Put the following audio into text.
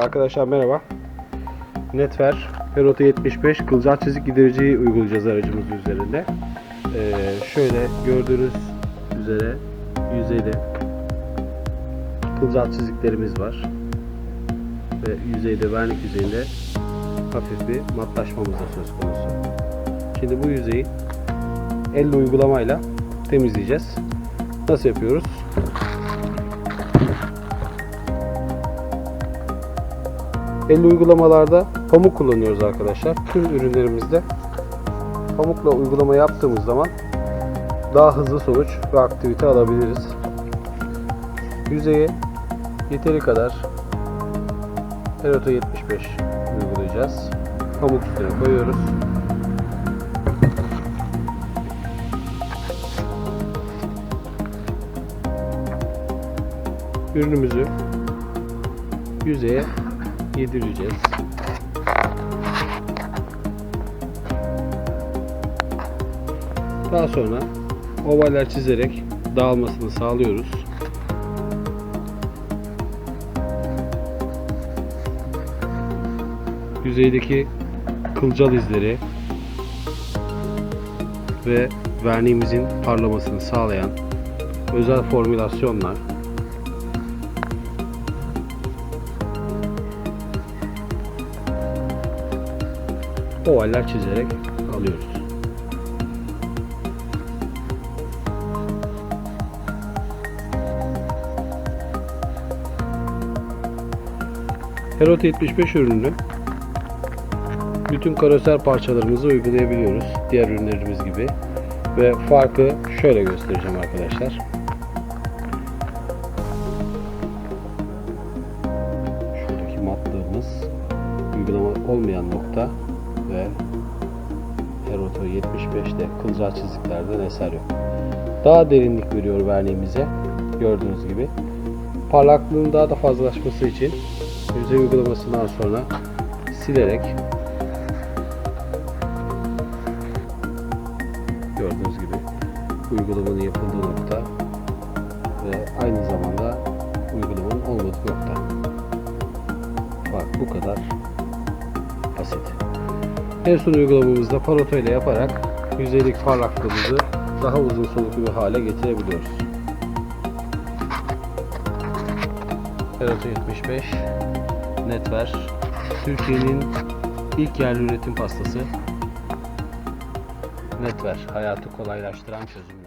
Arkadaşlar merhaba. Netver Perota 75 kılcal çizik gidericiyi uygulayacağız aracımız üzerinde. Ee, şöyle gördüğünüz üzere yüzeyde kılcal çiziklerimiz var. Ve yüzeyde vernik yüzeyinde hafif bir matlaşmamız da söz konusu. Şimdi bu yüzeyi elle uygulamayla temizleyeceğiz. Nasıl yapıyoruz? El uygulamalarda pamuk kullanıyoruz arkadaşlar. Tüm ürünlerimizde pamukla uygulama yaptığımız zaman daha hızlı sonuç ve aktivite alabiliriz. Yüzeye yeteri kadar Eroto 75 uygulayacağız. Pamuk üstüne koyuyoruz. Ürünümüzü yüzeye yedireceğiz. Daha sonra ovaller çizerek dağılmasını sağlıyoruz. Yüzeydeki kılcal izleri ve verniğimizin parlamasını sağlayan özel formülasyonlar ovaller çizerek alıyoruz. Herot 75 ürününü bütün karoser parçalarımızı uygulayabiliyoruz. Diğer ürünlerimiz gibi. Ve farkı şöyle göstereceğim arkadaşlar. Şuradaki matlığımız uygulama olmayan nokta ve Heroto 75'te kılcal çiziklerden eser yok. Daha derinlik veriyor verniğimize gördüğünüz gibi. Parlaklığın daha da fazlalaşması için yüzey uygulamasından sonra silerek gördüğünüz gibi uygulamanın yapıldığı nokta ve aynı zamanda uygulamanın olmadığı nokta. Bak bu kadar basit. En son uygulamamızda paroto ile yaparak yüzeylik parlaklığımızı daha uzun soluklu bir hale getirebiliyoruz. Paroto 75 Netver Türkiye'nin ilk yerli üretim pastası Netver hayatı kolaylaştıran çözüm.